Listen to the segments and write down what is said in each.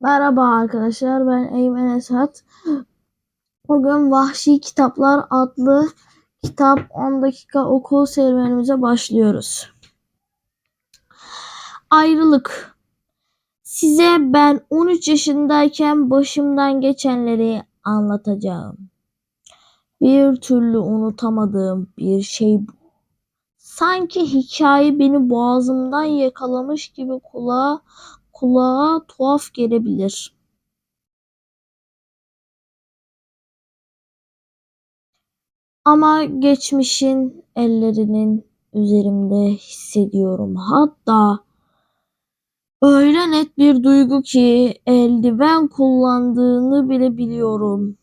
Merhaba arkadaşlar ben Eymen Esat. Bugün Vahşi Kitaplar adlı kitap 10 dakika okul serüvenimize başlıyoruz. Ayrılık. Size ben 13 yaşındayken başımdan geçenleri anlatacağım. Bir türlü unutamadığım bir şey bu. Sanki hikaye beni boğazımdan yakalamış gibi kulağa kulağa tuhaf gelebilir. Ama geçmişin ellerinin üzerimde hissediyorum. Hatta öyle net bir duygu ki eldiven kullandığını bile biliyorum.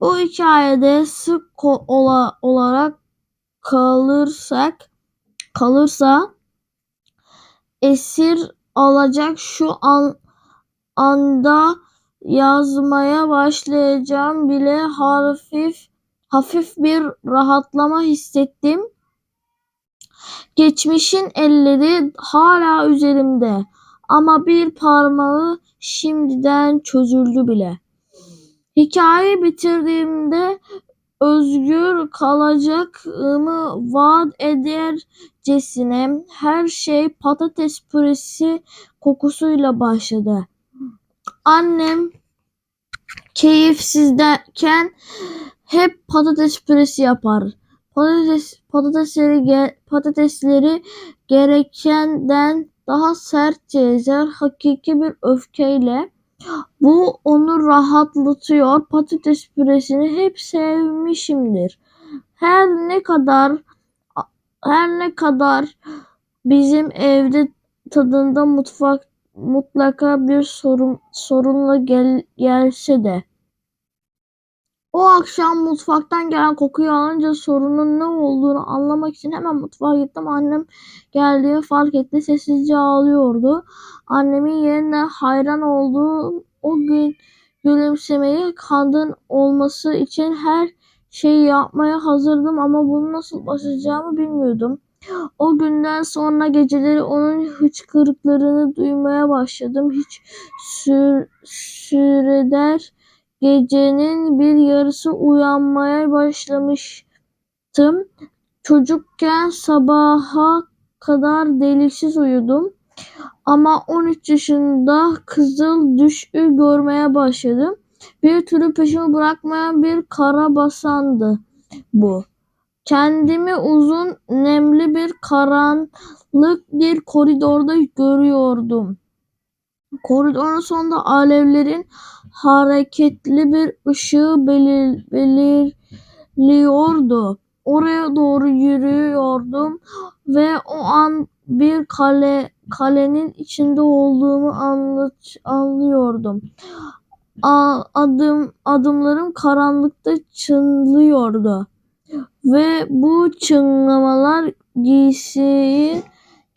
Bu hikayede sık ola, olarak kalırsak kalırsa esir alacak şu an anda yazmaya başlayacağım bile hafif hafif bir rahatlama hissettim. Geçmişin elleri hala üzerimde ama bir parmağı şimdiden çözüldü bile. Hikayeyi bitirdiğimde özgür kalacağımı vaat edercesine her şey patates püresi kokusuyla başladı. Annem keyifsizdeyken hep patates püresi yapar. Patates patatesleri ge, patatesleri gerekenden daha sertçe ezer hakiki bir öfkeyle. Bu onu rahatlatıyor. Patates püresini hep sevmişimdir. Her ne kadar her ne kadar bizim evde tadında mutfak mutlaka bir sorun sorunla gel, gelse de o akşam mutfaktan gelen kokuyu alınca sorunun ne olduğunu anlamak için hemen mutfağa gittim. Annem geldiğini fark etti. Sessizce ağlıyordu. Annemin yerine hayran olduğu o gün gülümsemeyi kadın olması için her şeyi yapmaya hazırdım ama bunu nasıl başaracağımı bilmiyordum. O günden sonra geceleri onun hıçkırıklarını duymaya başladım. Hiç sür, süreder Gecenin bir yarısı uyanmaya başlamıştım. Çocukken sabaha kadar deliksiz uyudum. Ama 13 yaşında kızıl düşü görmeye başladım. Bir türlü peşimi bırakmayan bir karabasandı bu. Kendimi uzun, nemli bir karanlık bir koridorda görüyordum. Koridorun sonunda alevlerin hareketli bir ışığı belir, belirliyordu. Oraya doğru yürüyordum ve o an bir kale kalenin içinde olduğumu anlat, anlıyordum. A, adım adımlarım karanlıkta çınlıyordu ve bu çınlamalar giysiyi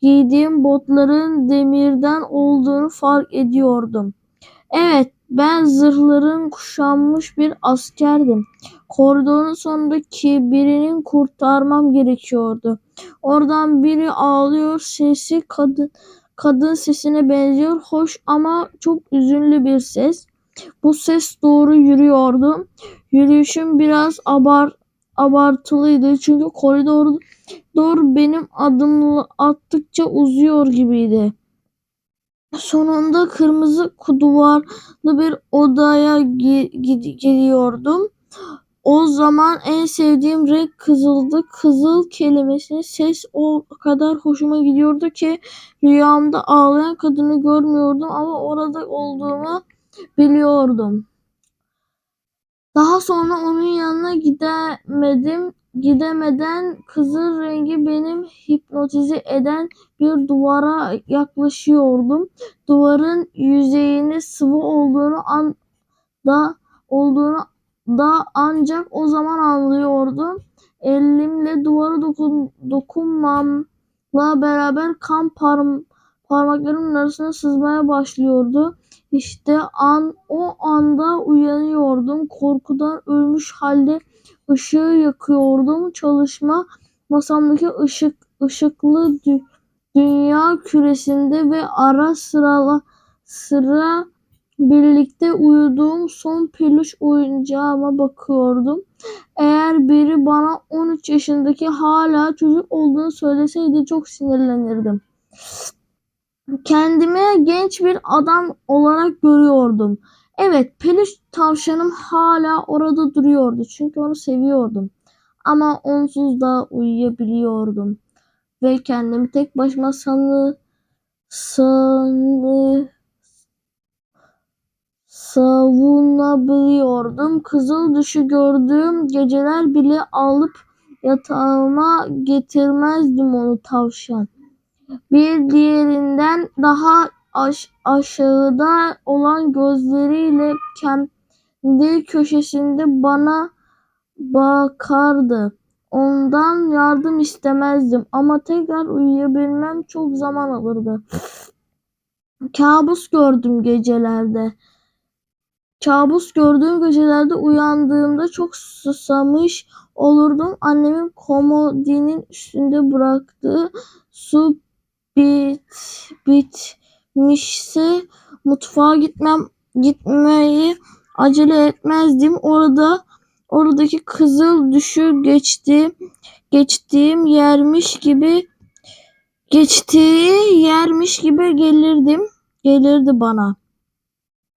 giydiğim botların demirden olduğunu fark ediyordum. Evet, ben zırhların kuşanmış bir askerdim. Koridorun sonundaki birinin kurtarmam gerekiyordu. Oradan biri ağlıyor, sesi kadın kadın sesine benziyor. Hoş ama çok üzünlü bir ses. Bu ses doğru yürüyordum. Yürüyüşüm biraz abart abartılıydı çünkü koridor doğru benim adım attıkça uzuyor gibiydi. Sonunda kırmızı duvarlı bir odaya giriyordum. O zaman en sevdiğim renk kızıldı. Kızıl kelimesinin ses o kadar hoşuma gidiyordu ki rüyamda ağlayan kadını görmüyordum ama orada olduğumu biliyordum. Daha sonra onun yanına gidemedim. Gidemeden kızıl rengi benim hipnotize eden bir duvara yaklaşıyordum. Duvarın yüzeyinin sıvı olduğunu an da olduğunu da ancak o zaman anlıyordum. Elimle duvara dokun, dokunmamla beraber kan parm parmaklarımın arasına sızmaya başlıyordu. İşte an o anda uyanıyordum. Korkudan ölmüş halde ışığı yakıyordum. Çalışma masamdaki ışık ışıklı dü dünya küresinde ve ara sırala sıra birlikte uyuduğum son peluş oyuncağıma bakıyordum. Eğer biri bana 13 yaşındaki hala çocuk olduğunu söyleseydi çok sinirlenirdim. Kendimi genç bir adam olarak görüyordum. Evet, peluş tavşanım hala orada duruyordu çünkü onu seviyordum. Ama onsuz da uyuyabiliyordum ve kendimi tek başıma sanı sanı savunabiliyordum. Kızıl düşü gördüğüm geceler bile alıp yatağıma getirmezdim onu tavşan. Bir diğerinden daha aş- aşağıda olan gözleriyle kendi köşesinde bana bakardı. Ondan yardım istemezdim ama tekrar uyuyabilmem çok zaman alırdı. Kabus gördüm gecelerde. Kabus gördüğüm gecelerde uyandığımda çok susamış olurdum. Annemin komodinin üstünde bıraktığı su bit bitmişse mutfağa gitmem gitmeyi acele etmezdim. Orada oradaki kızıl düşü geçti geçtiğim yermiş gibi geçtiği yermiş gibi gelirdim gelirdi bana.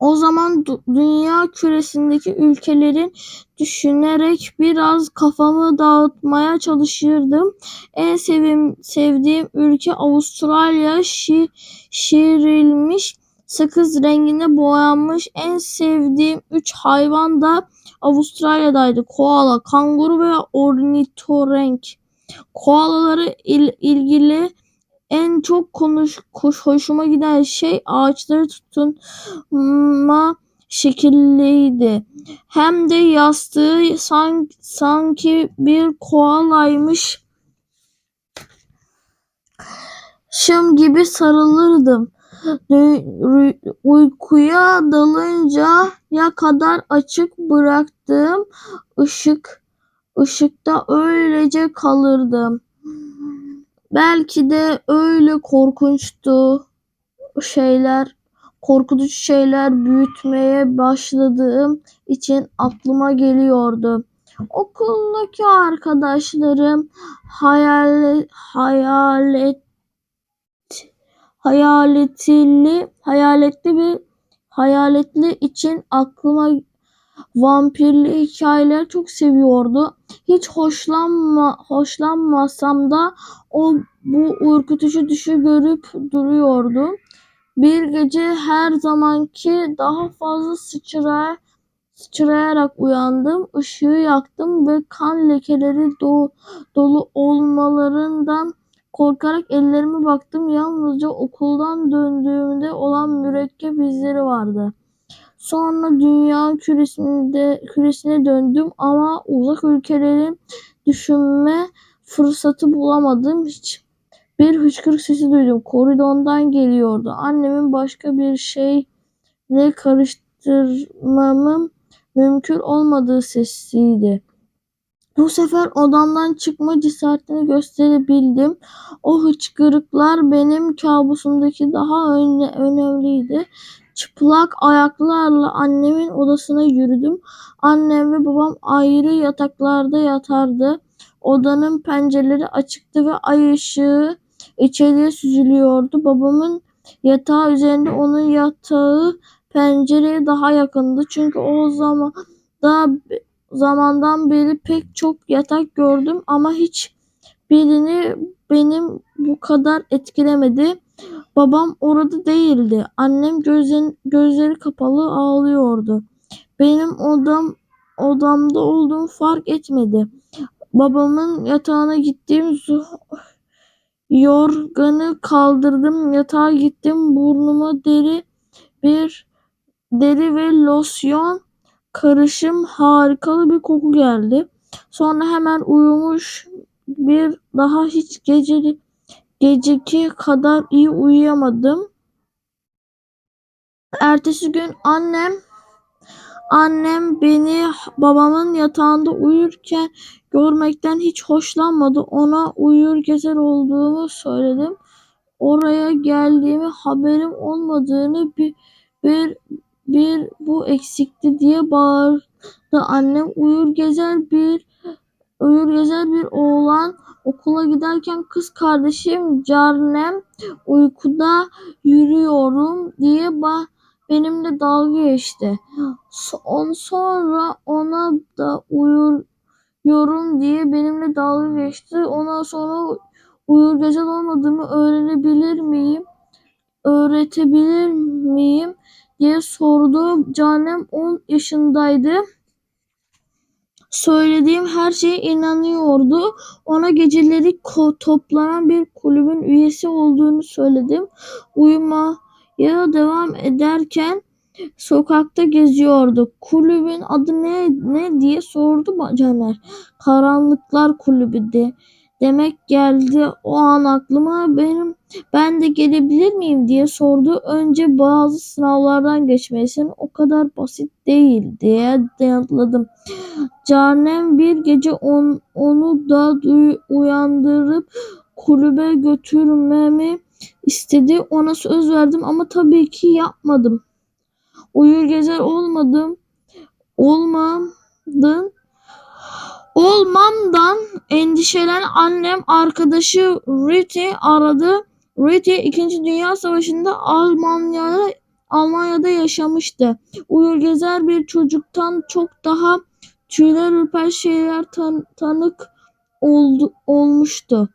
O zaman dünya küresindeki ülkelerin düşünerek biraz kafamı dağıtmaya çalışırdım. En sevim, sevdiğim ülke Avustralya. Şi, şiirilmiş sakız rengine boyanmış. En sevdiğim üç hayvan da Avustralya'daydı. Koala, kanguru ve ornitorenk. Koalaları il, ilgili en çok konuş, koş, hoşuma giden şey ağaçları tutunma şekilliydi. Hem de yastığı sanki, sanki bir koalaymış şım gibi sarılırdım. Uykuya dalınca ya kadar açık bıraktığım ışık ışıkta öylece kalırdım. Belki de öyle korkunçtu şeyler, korkutucu şeyler büyütmeye başladığım için aklıma geliyordu. Okuldaki arkadaşlarım hayal hayalet hayaletli hayaletli bir hayaletli için aklıma vampirli hikayeler çok seviyordu. Hiç hoşlanma hoşlanmasam da o bu ürkütücü düşü görüp duruyordu. Bir gece her zamanki daha fazla sıçra sıçrayarak uyandım. Işığı yaktım ve kan lekeleri do- dolu olmalarından korkarak ellerime baktım. Yalnızca okuldan döndüğümde olan mürekkep izleri vardı. Sonra dünya küresinde küresine döndüm ama uzak ülkeleri düşünme fırsatı bulamadım hiç. Bir hıçkırık sesi duydum. Koridordan geliyordu. Annemin başka bir şeyle karıştırmamın mümkün olmadığı sesiydi. Bu sefer odamdan çıkma cesaretini gösterebildim. O hıçkırıklar benim kabusumdaki daha öne- önemliydi. Çıplak ayaklarla annemin odasına yürüdüm. Annem ve babam ayrı yataklarda yatardı. Odanın pencereleri açıktı ve ay ışığı içeriye süzülüyordu. Babamın yatağı üzerinde onun yatağı pencereye daha yakındı. Çünkü o zaman da zamandan beri pek çok yatak gördüm ama hiç birini benim bu kadar etkilemedi. Babam orada değildi. Annem gözlerin, gözleri kapalı ağlıyordu. Benim odam odamda olduğum fark etmedi. Babamın yatağına gittim. Yorganı kaldırdım. Yatağa gittim. Burnuma deri bir deri ve losyon karışım harikalı bir koku geldi. Sonra hemen uyumuş bir daha hiç geceli geceki kadar iyi uyuyamadım. Ertesi gün annem annem beni babamın yatağında uyurken görmekten hiç hoşlanmadı. Ona uyur gezer olduğumu söyledim. oraya geldiğimi haberim olmadığını bir bir bir bu eksikti diye bağırdı annem. Uyur gezer bir uyur gezer bir oğlan okula giderken kız kardeşim Carnem uykuda yürüyorum diye ba- benimle dalga geçti. On sonra ona da uyuyorum diye benimle dalga geçti. Ondan sonra uyur gezer olmadığımı öğrenebilir miyim? Öğretebilir miyim? diye sordu. Canem 10 yaşındaydı. Söylediğim her şeye inanıyordu. Ona geceleri toplanan bir kulübün üyesi olduğunu söyledim. Uyumaya devam ederken sokakta geziyordu. Kulübün adı ne ne diye sordu Caner. Karanlıklar Kulübü de. Demek geldi o an aklıma benim ben de gelebilir miyim diye sordu. Önce bazı sınavlardan geçmelisin. O kadar basit değil diye yanıtladım. Canem bir gece on, onu da uyandırıp kulübe götürmemi istedi. Ona söz verdim ama tabii ki yapmadım. Uyur gezer olmadım. Olmadın. Olmamdan endişelen annem arkadaşı Riti aradı. Riti 2. Dünya Savaşı'nda Almanya'da Almanya'da yaşamıştı. Uyur gezer bir çocuktan çok daha tüyler ürper şeyler tan- tanık oldu, olmuştu.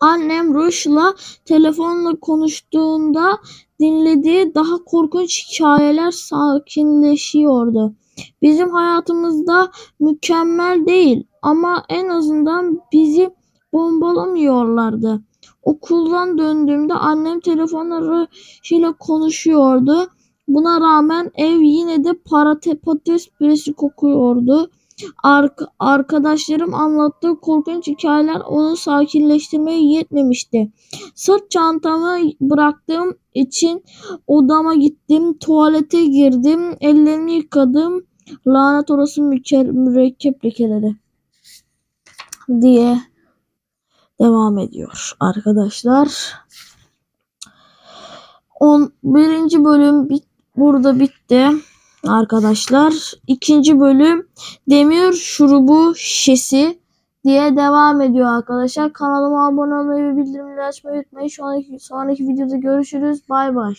Annem Rush'la telefonla konuştuğunda dinlediği daha korkunç hikayeler sakinleşiyordu. Bizim hayatımızda mükemmel değil ama en azından bizi bombalamıyorlardı. Okuldan döndüğümde annem telefonla ile konuşuyordu. Buna rağmen ev yine de parate patates püresi kokuyordu. Ark- arkadaşlarım anlattığı korkunç hikayeler onu sakinleştirmeye yetmemişti. Sırt çantamı bıraktığım için odama gittim, tuvalete girdim, ellerimi yıkadım. Lanet orası mürekkep lekeleri diye devam ediyor arkadaşlar. 11. bölüm bit burada bitti arkadaşlar. İkinci bölüm demir şurubu şişesi diye devam ediyor arkadaşlar. Kanalıma abone olmayı ve bildirimleri açmayı unutmayın. Sonraki, sonraki videoda görüşürüz. Bay bay.